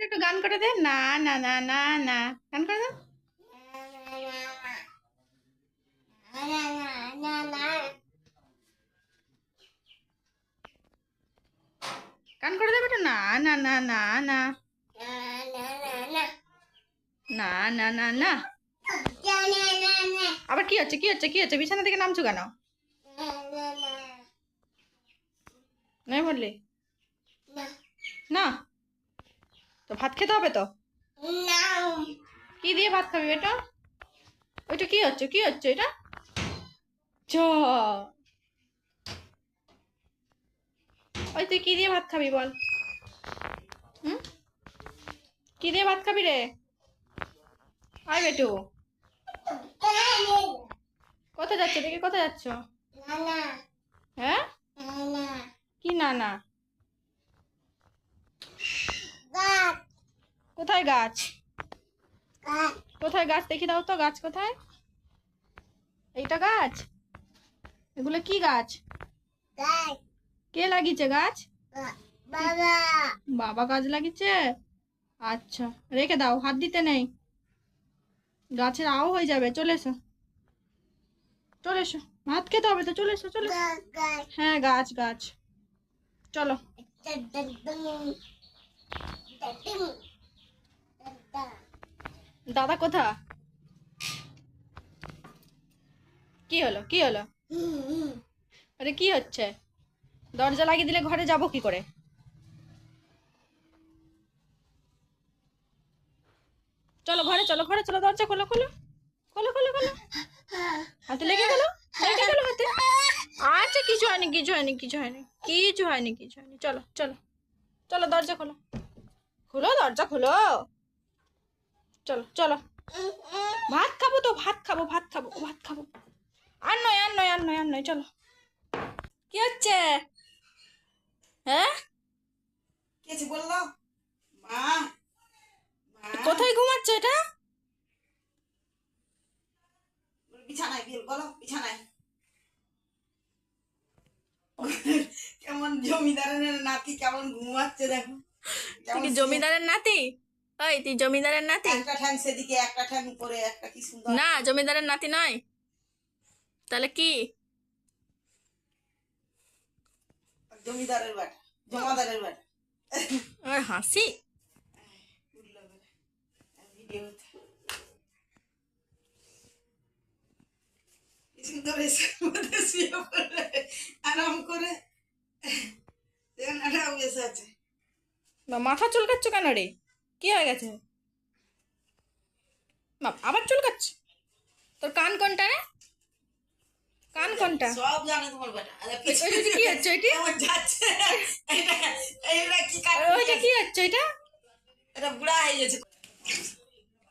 একটু গান করে দে। না না না না না। গান করে দাও গান করে দেবে না না না না না। না না না না। আবার কি হচ্ছে কি হচ্ছে কি হচ্ছে? বিছানা থেকে নামছো কেন? নাই বললি? না। তো ভাত খেতে হবে তো? কি দিয়ে ভাত খাবি এটা ওইটা কি হচ্ছে? কি হচ্ছে এটা? চ। ওই তুই কি দিয়ে ভাত খাবি বল? হুম? কি দিয়ে ভাত খাবি রে? আয় বেটু। কোথায় যাচ্ছে দেখি কোথায় যাচ্ছ? হ্যাঁ? কি না না কোথায় গাছ? কোথায় গাছ? দেখি দাও তো গাছ কোথায়? এইটা গাছ? এগুলো কি গাছ? কে লাগিয়েছে গাছ? বাবা। গাছ লাগিয়েছে? আচ্ছা রেখে দাও হাত দিতে নেই। গাছের আও হয়ে যাবে চলে এসো। চলে এসো ভাত খেতে হবে তো চলে এসো চলে হ্যাঁ গাছ গাছ। চলো। দাদা কোথা? কি হলো কি হলো? আরে কি হচ্ছে? দরজা লাগিয়ে দিলে ঘরে যাব কি করে? চলো ঘরে চলো ঘরে, চলো দরজা খোলো খোলো। খোলো খোলো খোলো। হাতে লেগে গেল? লেগে গেল হাতে? আচ্ছা কিছু হয়নি কিছু হয়নি কিছু হয়নি কিছু হয়নি কিছু হয়নি। চলো চলো চলো দরজা খোলো। খোলো, দরজা খোলো। চলো চলো। ভাত খাব তো ভাত খাব ভাত খাব ভাত খাব। আর নয় আর নয় আর নয় আর নয় চলো। কি হচ্ছে? হ্যাঁ? বলল? মা কোথায় ঘুমাচ্ছ এটা? বিছানায় বিল বলো বিছানায়। কেমন জমিদারের নাতি কেমন ঘুমাচ্ছে দেখো। জমিদারের নাতি? ওই তুই জমিদারের নাতি? একটা ঠ্যাং সেদিকে একটা ঠ্যাং উপরে একটা কি সুন্দর। না জমিদারের নাতি নয়। তাহলে কি? জমিদারের বাটা জমাদারের বাটা। ওর হাসি। আরাম করে। মাথা চুলকাচ্ছ কেন রে? কি হয়ে গেছে? আবার চুলকাচ্ছ তোর কান কোনটা রে? কান কোনটা? সব জানে তোমার বেটা। কি হচ্ছে ওইটি? এটা এটা কি কাজ ওইটা কি হচ্ছে ওইটা? এটা বুড়া হয়ে গেছে।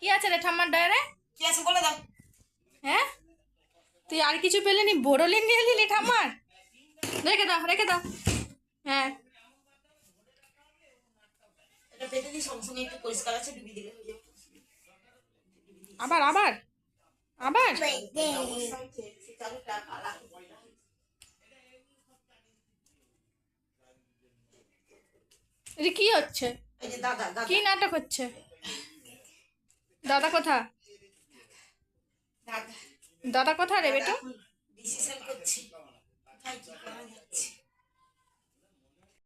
কি আছে রে ঠাম্মার ডায়ারে কি আছে বলে দাও। হ্যাঁ? তুই আর কিছু পেলে নি বোরলিন নিয়ে নিলি ঠাম্মার? রেখে দাও রেখে দাও। হ্যাঁ। এটা পেটে সঙ্গে সঙ্গে একটু পরিষ্কার আছে ডুবি দিলে হয়ে যাবে। আবার আবার? আবার? এটা কি হচ্ছে? কি নাটক হচ্ছে? দাদা কোথা? দাদা। দাদা কোথা রে বেটু? ডিসিশন করছি।